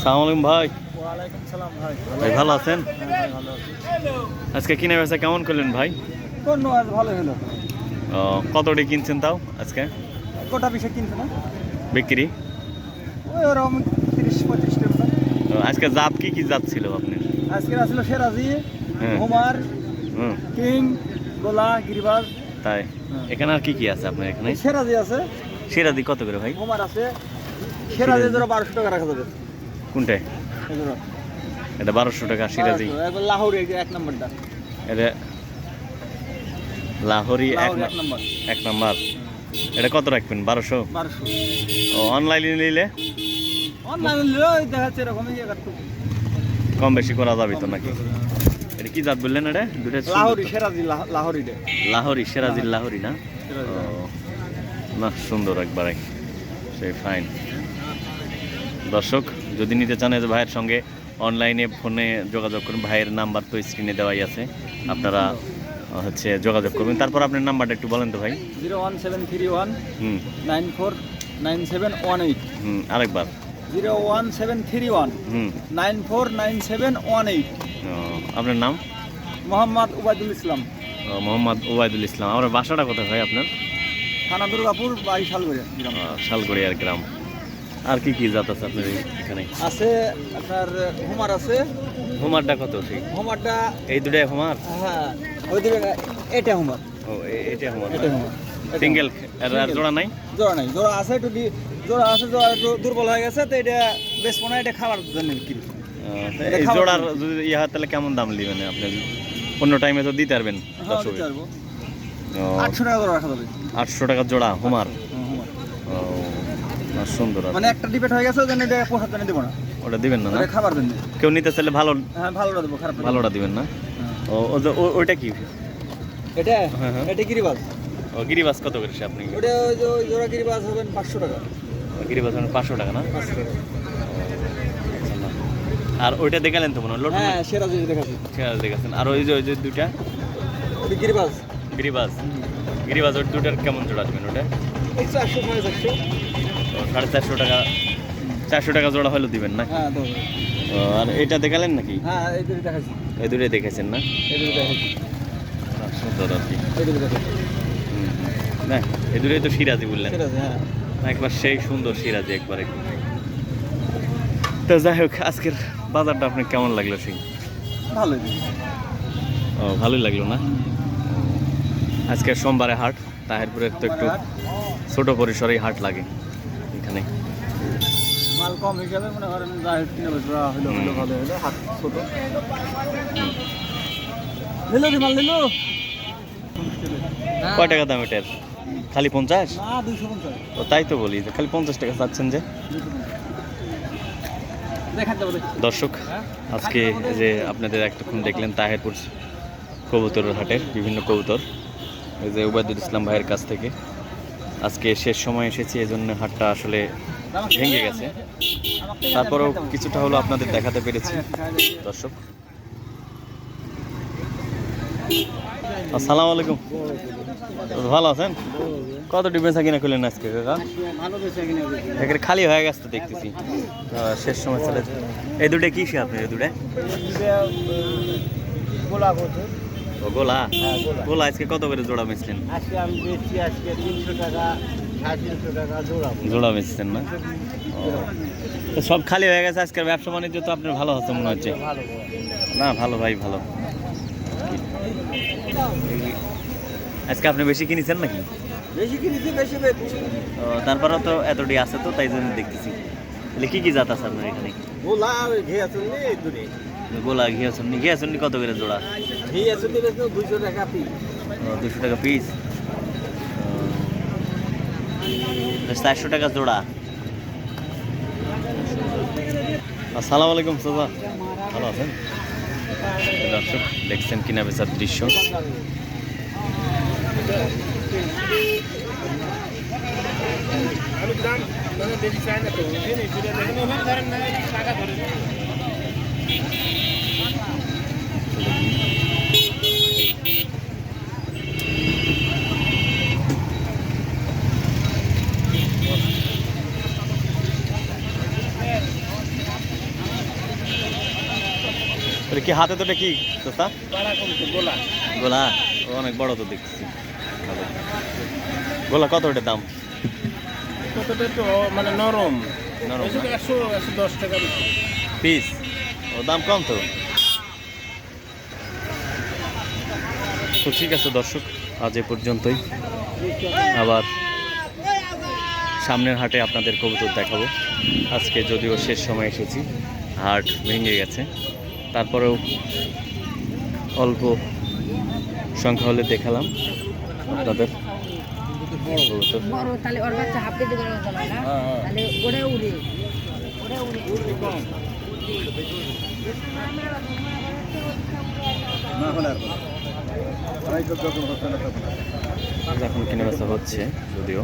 সালাম আলাইকুম ভাই। ভাই ভালো আছেন? হ্যাঁ, আজকে কিনে বেচা কেমন করলেন ভাই? ভালো হলো। কতটি কিনছেন তাও আজকে? গোটা পিসে কিনছে না? বিক্রি? তিরিশ পঁয়ত্রিশ আজকে জাত কি কি জাত ছিল আপনার? আজকে আসলো সেরাজি হ্যাঁ। হুমার হুম। কিং গোলা গিরিবাজ। তাই? হ্যাঁ। এখানে আর কি কি আছে আপনার এখানে? সেরাজি আছে। সিরাজি কত করে ভাই? হুমার আছে। সেরাজি ধরো বারোশো টাকা রাখা যাবে। কোনটায় এটা বারোশো টাকা সিরাজি লাহোরি এক নম্বরটা। এটা লাহোরি এক নম্বর। এটা কত রাখবেন বারোশো? ও অনলাইনে নিলে? একটু কম বেশি করা যাবে তো নাকি? এটা কি জাত বললেন এটা? দুটা লাহোরি। সেরাজি লাহ- লাহোরি লাহোরি সিরাজির লাহোরি না? ও, না সুন্দর একবারে। সেই ফাইন দর্শক যদি নিতে চান যে ভাইয়ের সঙ্গে অনলাইনে ফোনে যোগাযোগ করুন। ভাইয়ের নাম্বার তো স্ক্রিনে দেওয়াই আছে। আপনারা হচ্ছে যোগাযোগ করবেন। তারপর আপনার নাম্বারটা একটু বলেন তো ভাই। Zero one seven three one nine four nine seven one eight হুম আরেকবার। Zero one seven three one হুম। Nine four nine seven one eight আপনার নাম? মোহাম্মদ ওবায়দুল ইসলাম। মোহাম্মদ ওবায়দুল ইসলাম। আমার বাসাটা কোথায় ভাই আপনার? থানা দুর্গাপুর বাড়ি শালগড়িয়া শালগড়িয়ার গ্রাম। আর কি কি জাত আছে আপনার এখানে? আছে আপনার হুমার আছে। হোমারটা কত সেই হুমারটা এই দুটাই হোমার? হ্যাঁ ওই দিকে এটা হুমার। ও এটা হোমার এটা হুমার। সিঙ্গেল আর জোড়া নাই? জোড়া নাই। জোড়া আছে একটু জোড়া আছে জোড়া একটু দুর্বল হয়ে গেছে তো এটা বেশ মনে এটা খাবার জন্য বিক্রি। এই জোড়ার যদি ইয়ে হয় তাহলে কেমন দাম নেবেন আপনি? অন্য টাইমে তো দিতে পারবেন হ্যাঁ আটশো টাকা জোড়া রাখা যাবে। আটশো টাকা জোড়া হোমার। ও, না, সুন্দর মানে একটা ডিবেট হয়ে গেছে ওই জন্য এটা পোষার জন্য দেবো না। ওটা দিবেন না খাবার জন্য কেউ নিতে চাইলে ভালো হ্যাঁ ভালোটা দেবো খারাপ ভালোটা দিবেন না? হ্যাঁ। ও ওইটা কি? এটা? হ্যাঁ, হ্যাঁ। এটা ও গিরিবাস কত করেছে আপনি? ওটা ওই যে জোড়া হবেন পাঁচশো টাকা। গিরিবাস মানে পাঁচশো টাকা না? আর ওইটা দেখালেন তো মনে লোট হ্যাঁ সেরা যদি দেখাচ্ছি। দেখেছেন আর ওই যে ওই যে দুইটা? ওটা গিরিবাজ। গিরিবাস গিরিবাস ওই দুটার কেমন জোড়া দেবেন ওটা? একশো সাড়ে চারশো টাকা চারশো টাকা জোড়া হলেও দিবেন না? হ্যাঁ আর এটা দেখালেন নাকি? হ্যাঁ এই দুটোই দেখেছেন না? সুন্দর আর কি। এই তো সিরাজি বললেন। হ্যাঁ। একবার সেই সুন্দর সিরাজি একবারে। তো যাই হোক আজকের বাজারটা আপনার কেমন লাগল সেই ভালোই ও ভালোই লাগল না? আজকে সোমবারে হাট তাহেরপুরের তো একটু ছোট পরিসরেই হাট লাগে। মাল কম হিসাবে মনে করেন যা কিনে বেচা হলো হলো ভালো হলো হাত ছোট। নিলো কি মাল নিলো? কয় টাকা দাম এটার? খালি পঞ্চাশ? ও তাই তো বলি খালি পঞ্চাশ টাকা চাচ্ছেন যে। দর্শক আজকে যে আপনাদের একটুক্ষণ দেখলেন তাহেরপুর কবুতর হাটের বিভিন্ন কবুতর এই যে উবায়দুল ইসলাম ভাইয়ের কাছ থেকে। আজকে শেষ সময় এসেছি এই জন্য হাটটা আসলে ভেঙে গেছে। তারপরেও কিছুটা হলো আপনাদের দেখাতে পেরেছি। দর্শক। আসসালামু আলাইকুম। ভালো আছেন? কত ডিফেন্সা কিনা করলেন আজকে বেচা এখানে খালি হয়ে গেছে তো দেখতেছি। শেষ সময় চলে এই দুটো কি আপনি এই দুটো? গোলা? গোলা, আজকে কত করে জোড়া বেচলেন? আজকে আমি আজকে তিনশো টাকা। জোড়া বেচছেন না? তো সব খালি হয়ে গেছে আজকের ব্যবসা বাণিজ্য তো আপনার ভালো হচ্ছে মনে হচ্ছে। না ভালো ভাই ভালো। আজকে আপনি বেশি কিনেছেন নাকি? বেশি কিনেছি বেশি বেচছি। তারপরেও তো এতটি আছে তো তাই জন্য দেখতেছি। তাহলে কি কি জাত আছে আপনার এখানে? গোলা গোলা ঘিয়া চন্নি। ঘিয়া চন্নি কত করে জোড়া? ঘিয়া দুইশো টাকা পিস দুশো টাকা পিস চারশো টাকা জোড়া। আসসালাম আলাইকুম সাজা। ভালো আছেন? দর্শক দেখছেন কিনা বেচার দৃশ্য? টাকা কি হাতে তোটা কি তোতা গোলা। অনেক বড় তো দেখছি। গোলা কত ওটা দাম? কতটা তো মানে নরম। নরম বেশি একশো একশো দশ টাকা পিস। ও দাম কম তো। তো ঠিক আছে দর্শক আজ এ পর্যন্তই। আবার সামনের হাটে আপনাদের কবুতর দেখাবো। আজকে যদিও শেষ সময় এসেছি হাট ভেঙে গেছে। তারপরেও অল্প সংখ্যা হলে দেখালাম আপনাদের। হয় হ্যাঁ, এখন কিনে বেচা হচ্ছে যদিও।